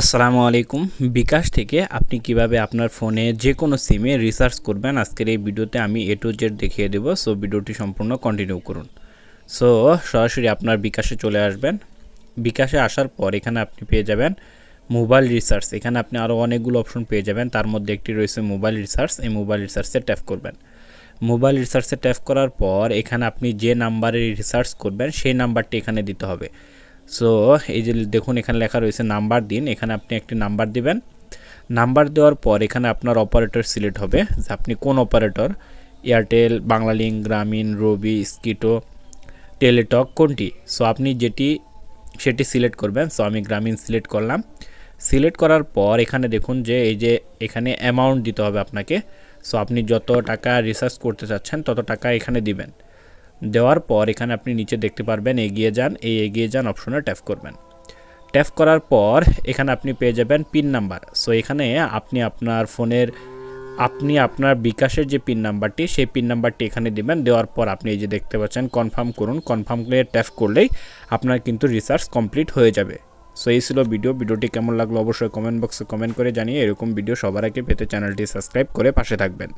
আসসালামু আলাইকুম। বিকাশ থেকে আপনি কীভাবে আপনার ফোনে যে কোনো সিমে রিসার্চ করবেন? আজকের এই ভিডিওতে আমি এ টু জেড দেখিয়ে দেবো। সো, ভিডিওটি সম্পূর্ণ কন্টিনিউ করুন। সো, সরাসরি আপনার বিকাশে চলে আসবেন। বিকাশে আসার পর এখানে আপনি পেয়ে যাবেন মোবাইল রিসার্চ এখানে আপনি আরও অনেকগুলো অপশন পেয়ে যাবেন। তার মধ্যে একটি রয়েছে মোবাইল রিসার্চ এই মোবাইল রিসার্চে ট্যাপ করবেন। মোবাইল রিসার্চে ট্যাপ করার পর এখানে আপনি যে নাম্বারে রিসার্চ করবেন, সেই নাম্বারটি এখানে দিতে হবে। সো এই যে দেখুন, এখানে লেখা রয়েছে নাম্বার দিন। এখানে আপনি একটি নাম্বার দিবেন। নাম্বার দেওয়ার পর এখানে আপনার অপারেটর সিলেক্ট হবে। যে আপনি কোন অপারেটর এয়ারটেল বাংলালিঙ্ক গ্রামীণ রবি স্কিটো টেলিটক কোনটি? সো আপনি যেটি, সেটি সিলেক্ট করবেন। সো আমি গ্রামীণ সিলেক্ট করলাম। সিলেক্ট করার পর এখানে দেখুন যে, এই যে এখানে অ্যামাউন্ট দিতে হবে আপনাকে। সো আপনি যত টাকা রিসার্চ করতে চাচ্ছেন, তত টাকা এখানে দিবেন। দেওয়ার পর এখানে আপনি নিচে দেখতে পারবেন এগিয়ে যান। এই এগিয়ে যান অপশনে ট্যাপ করবেন। ট্যাপ করার পর এখানে আপনি পেয়ে যাবেন পিন নাম্বার। সো এখানে আপনি আপনার ফোনের, আপনি আপনার বিকাশের যে পিন নাম্বারটি, সেই পিন নাম্বারটি এখানে দিবেন। দেওয়ার পর আপনি এই যে দেখতে পাচ্ছেন, কনফার্ম করুন। কনফার্ম করে ট্যাপ করলেই আপনার কিন্তু রিসার্চ কমপ্লিট হয়ে যাবে। সো এই ছিল ভিডিও। ভিডিওটি কেমন লাগল অবশ্যই কমেন্ট বক্সে কমেন্ট করে জানিয়ে এরকম ভিডিও সবার আগে পেতে চ্যানেলটি সাবস্ক্রাইব করে পাশে থাকবেন।